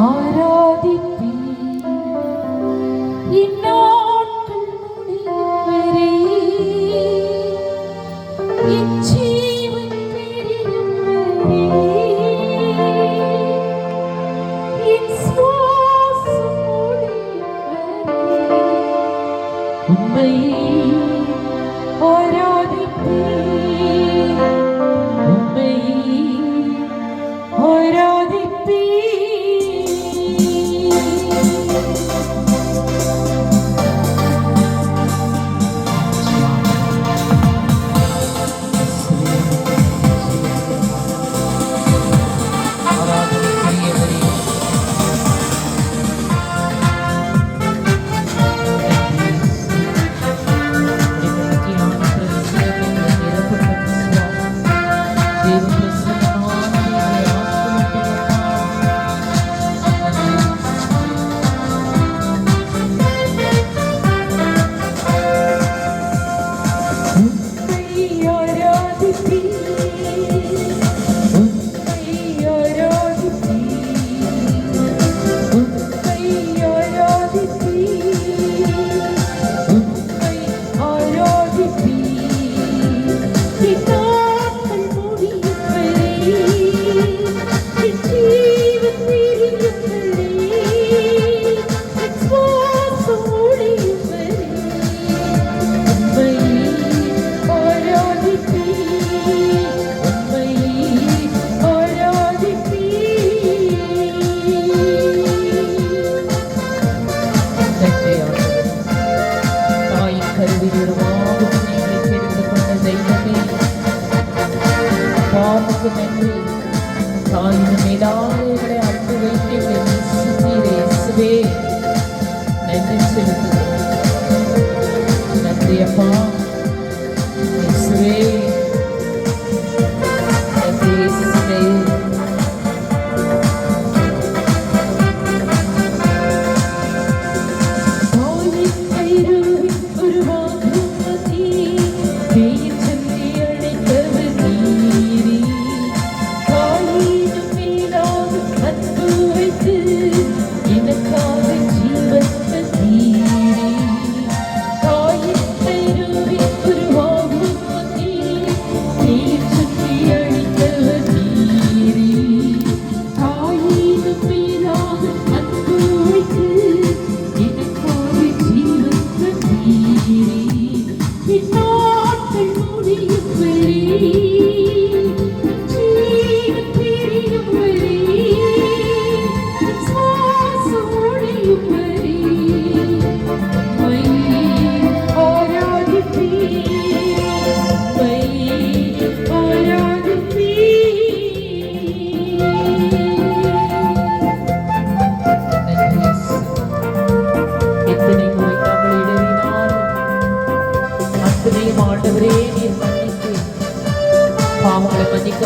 ആരാധി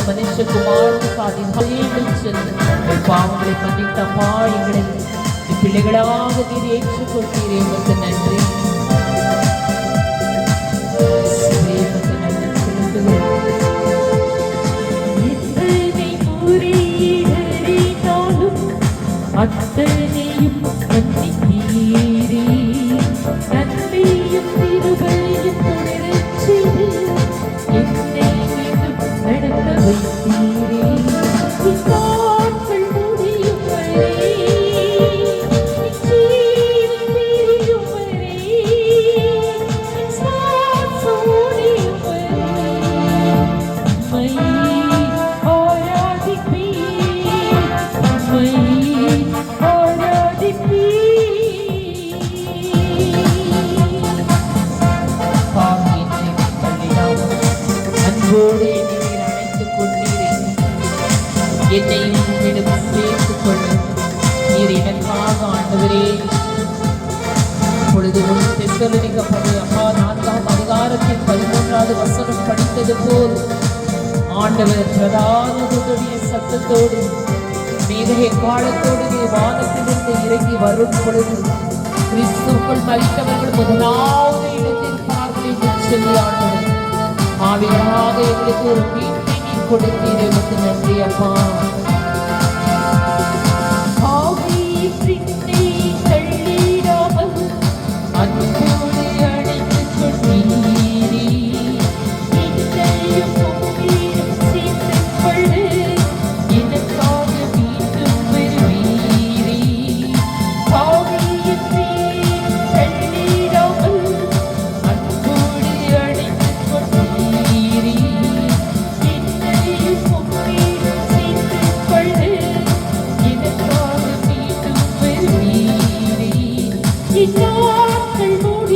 மனுஷகுமாரன் அதிகாரியில் சென்று பாவங்களை மன்னித்தம்மா எங்களை பிள்ளைகளாக நீர் ஏற்றுக்கொள்கிறேன் உங்களுக்கு நன்றி அத்தனையும் இறங்கி வரும் பொழுது கிறிஸ்துக்குள் மறித்தவர்கள் முதலாவது இடத்தில் பார்வையிட்டு செல்கிறார்கள். ஆவியாக எங்களுக்கு ஒரு மீட்டை நீ கொடுத்தீர். நன்றி அப்பா. அன்போடு அழைத்து சொன்னீர்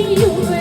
ที่อยู่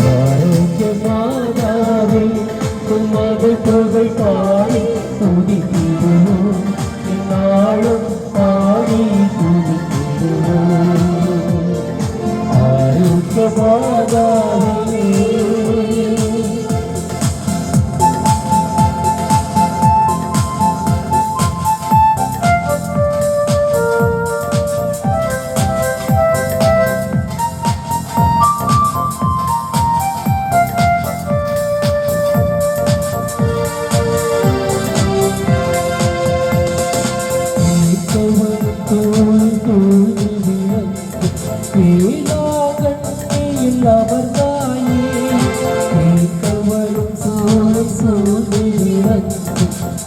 ആരോഗ്യമാതാവേ.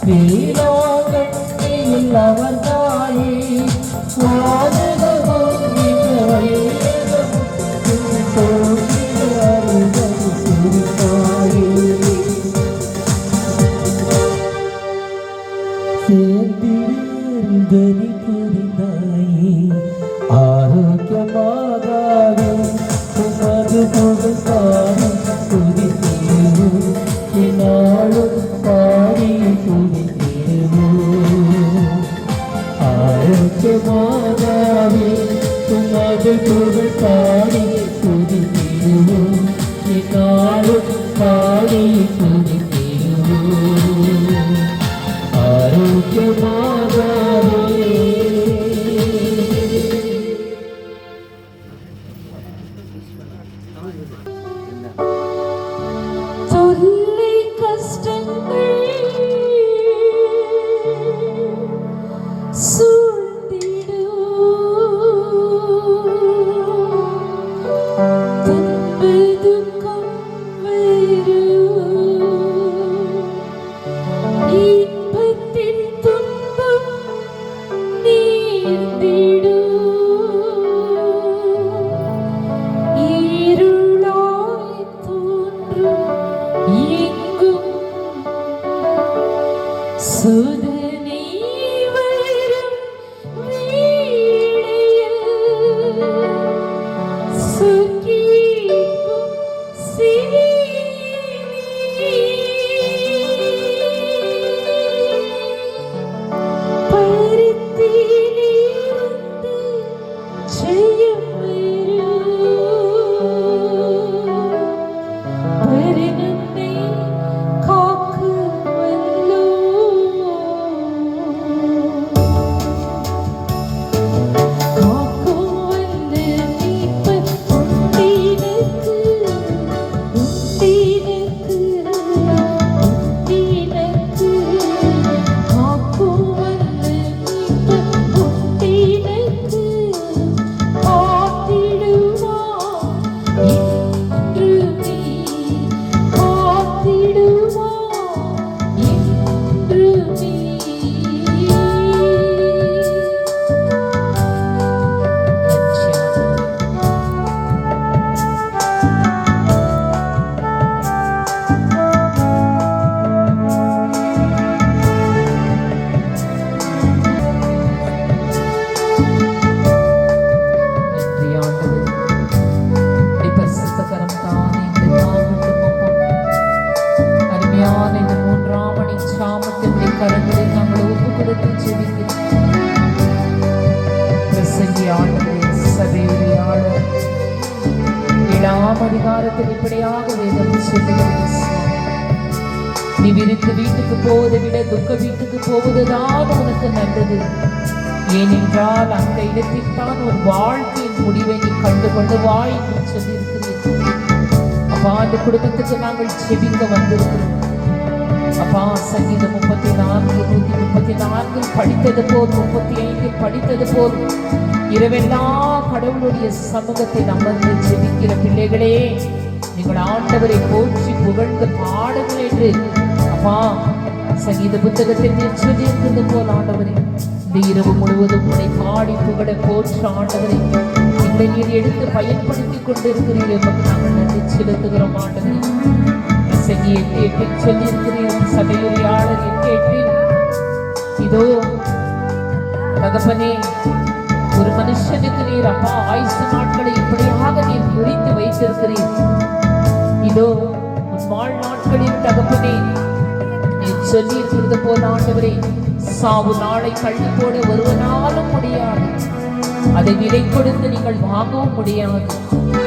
പേര് அதிகாரத்தில் இப்படியாக வேதம் சொல்லுகிறது. நீ விருந்து வீட்டுக்கு போவதை விட துக்க வீட்டுக்கு போவதுதான் உனக்கு நல்லது. ஏனென்றால் அந்த இடத்தில் தான் ஒரு வாழ்க்கையின் முடிவை நீ கண்டு வாய் என்று சொல்லியிருக்கிறீர்கள். அப்பா அந்த குடும்பத்துக்கு நாங்கள் செவிங்க வந்திருக்கிறோம். அப்பா சங்கீதம் முப்பத்தி நான்கு நூத்தி முப்பத்தி நான்கில் படித்தது போல் முப்பத்தி ஐந்தில் படித்தது போல் இரவெல்லாம் கடவுளுடைய சமூகத்தில் அமர்ந்து ஜெபிக்கிற பிள்ளைகளே நீங்கள் ஆண்டவரை போற்றி புகழ்ந்து பாடுங்கள் என்று. அப்பா சங்கீத புத்தகத்தில் சொல்லியிருந்தது போல் ஆண்டவரே இந்த இரவு முழுவதும் உன்னை பாடி புகழ போற்ற ஆண்டவரை இந்த நீர் எடுத்து பயன்படுத்தி கொண்டிருக்கிறீர்கள் நாங்கள் நன்றி செலுத்துகிறோம் ஆண்டவரே. இசைக்கு எட்டு எட்டில் சொல்லியிருக்கிறீர்கள் சபையுரியாளர் எட்டு எட்டில் இதோ தகப்பனே ஒரு மனுஷனுக்கு நீர் அப்பா ஆயுசு நாட்களை இப்படியாக நீர் குறித்து வைத்திருக்கிறீர். இதோ வாழ் நாட்களில் தகப்பனே நீர் சொல்லி இருக்கிறது போல ஆண்டவரே சாவு நாளை கள்ளி போட ஒருவனாலும் முடியாது. அதை விலை கொடுத்து நீங்கள் வாங்கவும் முடியாது.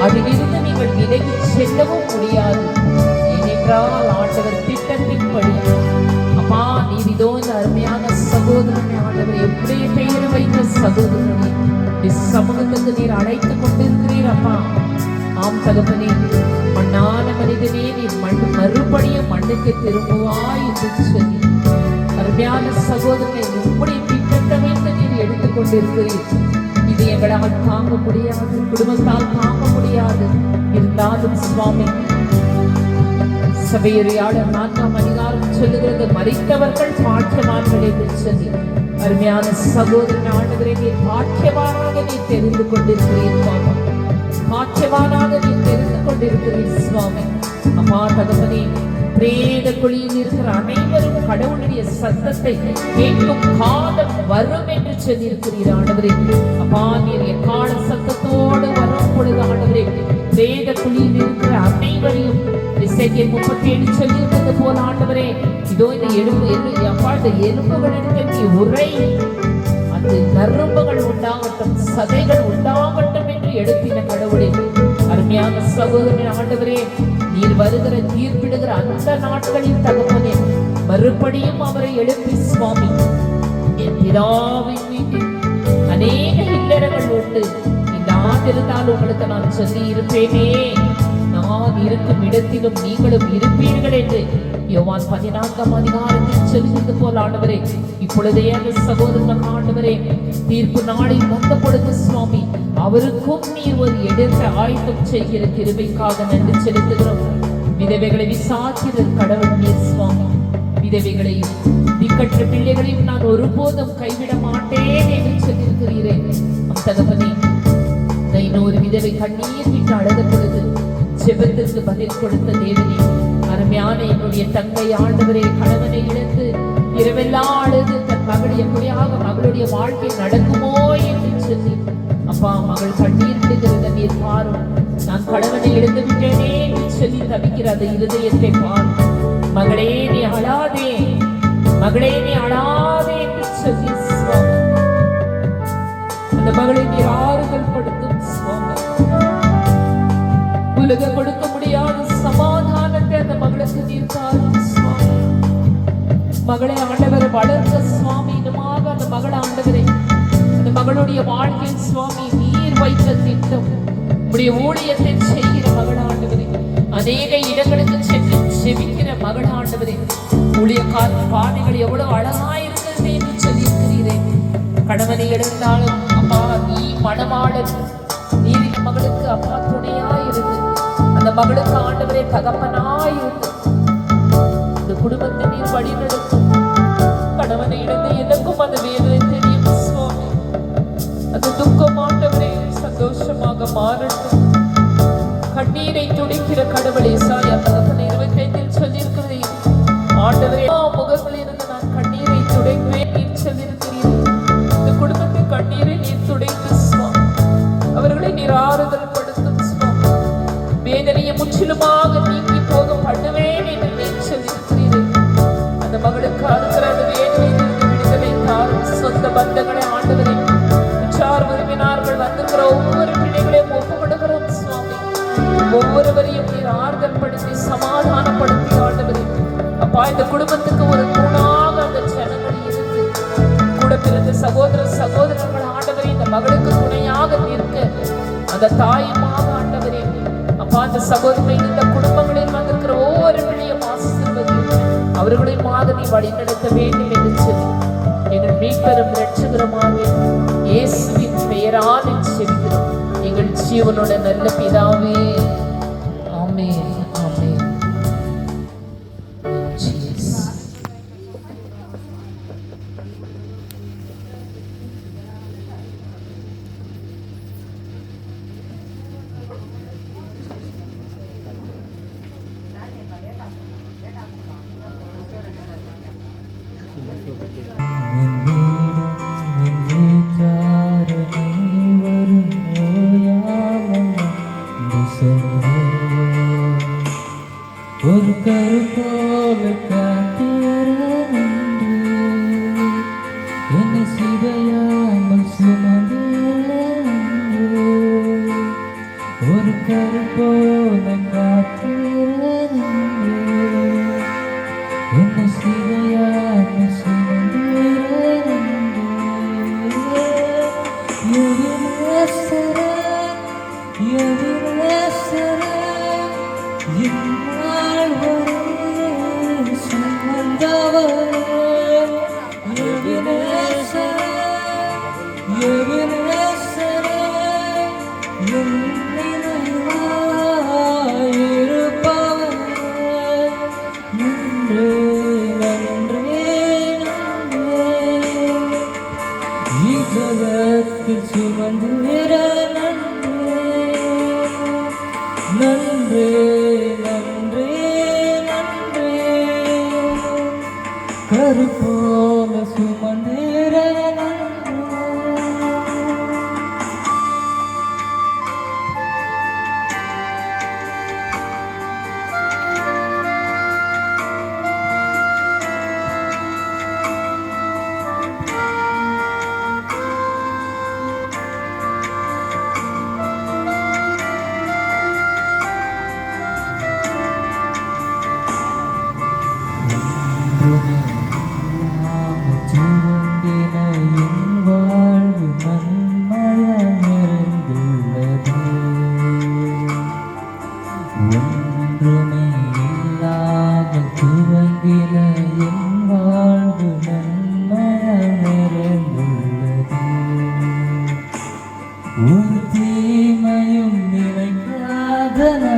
அதிலிருந்து நீங்கள் விலகி செல்லவும் முடியாது. ஏனென்றால் ஆண்டவர் திட்டத்தின்படி. அப்பா நீர் இதோ இந்த அருமையான சகோதரனை ஆண்டவர் எப்படி பெயர் வைத்த சகோதரனை சமூகத்துக்கு நீர் அழைத்துக் கொண்டிருக்கிறீர் அப்பா. ஆம் தகப்பனே மண்ணான மனிதனே நீர் மண் மறுபடியும் மண்ணுக்கு திரும்புவாய் என்று சொல்லி அருமையான சகோதரனை எப்படி திட்டத்தை நீர் எடுத்துக்கொண்டிருக்கிறீர் இது எங்களால் தாங்க முடியாது குடும்பத்தால் தாங்க முடியாது. இருந்தாலும் சுவாமி சபையுரையாளர் நான்காம் அதிகாரம் சொல்லுகிறது. மறித்தவர்கள் பாக்கியவான்கள் என்று அருமையான சகோதரன் ஆண்டவரை நீ பாக்கியவானாக நீ தெரிந்து கொண்டிருக்கிறீர் பாபா பாக்கியவானாக நீ தெரிந்து கொண்டிருக்கிறீர் சுவாமி. அம்மா தகப்பனே பிரேத குழியில் இருக்கிற அனைவரும் கடவுளுடைய சத்தத்தை கேட்கும் காலம் வரும் என்று சொல்லியிருக்கிறீர் ஆண்டவரே. அப்பா நீர் எக்கால சத்தத்தோடு வரும் பொழுது ஆண்டவரே பிரேத குழியில் இருக்கிற அனைவரையும் முப்பத்தி ஏழு சொல்லியிருந்தது போல ஆண்டவரே. இதோ இந்த எலும்பு எலு அப்பா இந்த எலும்புகளிடத்தில் நீ உரை. அந்த நரம்புகள் உண்டாகட்டும் சதைகள் உண்டாகட்டும் என்று எடுத்தின கடவுளே. அருமையான சகோதரன் ஆண்டவரே நீர் வருகிற தீர்ப்பிடுகிற அந்த நாட்களில் தகப்பனே மறுபடியும் அவரை எழுப்பி சுவாமி என் பிதாவின் வீட்டில் அநேக இல்லறங்கள் உண்டு. இல்லாதிருந்தால் உங்களுக்கு நான் சொல்லி இருப்பேனே நான் இருக்கும் இடத்திலும் நீங்களும் இருப்பீர்கள் என்று யோவான் பதினான்காம் அதிகாரத்தில் சொல்லியது போல் ஆண்டவரே இப்பொழுதே அந்த சகோதரன் ஆண்டவரே தீர்ப்பு நாளில் வந்த பொழுது சுவாமி அவருக்கும் நீ ஒரு எடுத்த ஆயத்தம் செய்கிற கிருபைக்காக நன்றி செலுத்துகிறோம். விதவைகளை விசாரிக்கிற கடவுள் நீர் சுவாமி விதவைகளையும் திக்கற்ற பிள்ளைகளையும் நான் ஒருபோதும் கைவிட மாட்டேன் என்று சொல்லியிருக்கிறீரே. அம் தகப்பனே இன்னொரு விதவை கண்ணீர் விட்டு அழுத பொழுது பதில் கொடுத்த தேவனே அருமையான என்னுடைய தங்கை ஆண்டவரே கணவனை இழந்து இரவெல்லாம் அழுது தன் மகள் எப்படியாக மகளுடைய வாழ்க்கை நடக்குமோ என்று சொல்லி அப்பா மகள் கண்ணீர் விடுகிறத நீர் பாரும். நான் கணவனை எழுந்து விட்டேனே சொல்லி தவிக்கிறது இருதயத்தை பார். மகளே நீ அழாதே. மகளே நீ அழாதே சொல்லி அந்த மகளை நீர் ஆறுதல் படுத்தும் உலக கொடுக்க முடியாத சமாதானத்தை அந்த மகளுக்கு நீர் தாரும் மகளை ஆண்டவர் வளர்த்த சுவாமி. இனமாக அந்த மகள் ஆண்டவரை மகளுடைய வாழ்க்கையில் சுவாமி நீர் வைத்த திட்டம். உடைய ஊழியத்தை செய்கிற மகளாண்டவரே அநேக இடங்களுக்கு சென்று செவிக்கிற மகளாண்டவரே ஊழிய ஊழியக்கார பாதைகள் எவ்வளவு அழகாயிருக்கிறது என்று சொல்லியிருக்கிறீரே. கணவனை எடுத்தாலும் அப்பா நீ மணவாளன் நீர் மகளுக்கு அப்பா துணையாயிருந்து அந்த மகளுக்கு ஆண்டவரே தகப்பனாயிருந்து இந்த குடும்பத்தை நீர் வழிநடத்தும் சந்தோஷமாக மாறட்டும். கண்ணீரை துடிக்கிற கடவுளே சாய் அந்த தகப்பனை இருபத்தைந்தில் ஆண்டவரே எல்லா இருந்து இந்த குடும்பத்துக்கு ஒரு தூணாக அந்த ஜனங்கள் இருந்து கூட பிறந்த சகோதர சகோதரர்கள் ஆண்டவரே இந்த மகளுக்கு துணையாக நிற்க அந்த தாயுமாக ஆண்டவரே அப்பா அந்த சகோதரி இந்த குடும்பங்களில் வந்திருக்கிற ஒவ்வொரு பிள்ளையும் ஆசிர்வதி அவர்களையுமாக நீ வழிநடத்த வேண்டும் என்று சொல்லி எங்கள் மீட்பெரும் ரட்சகரமாக இயேசுவின் பெயரால் செல்கிறோம் எங்கள் ஜீவனோட நல்ல பிதாவே. நினைக்காத நல்ல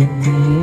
என்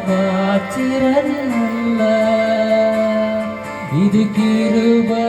பாத்திரன் அல்ல இது கிருபை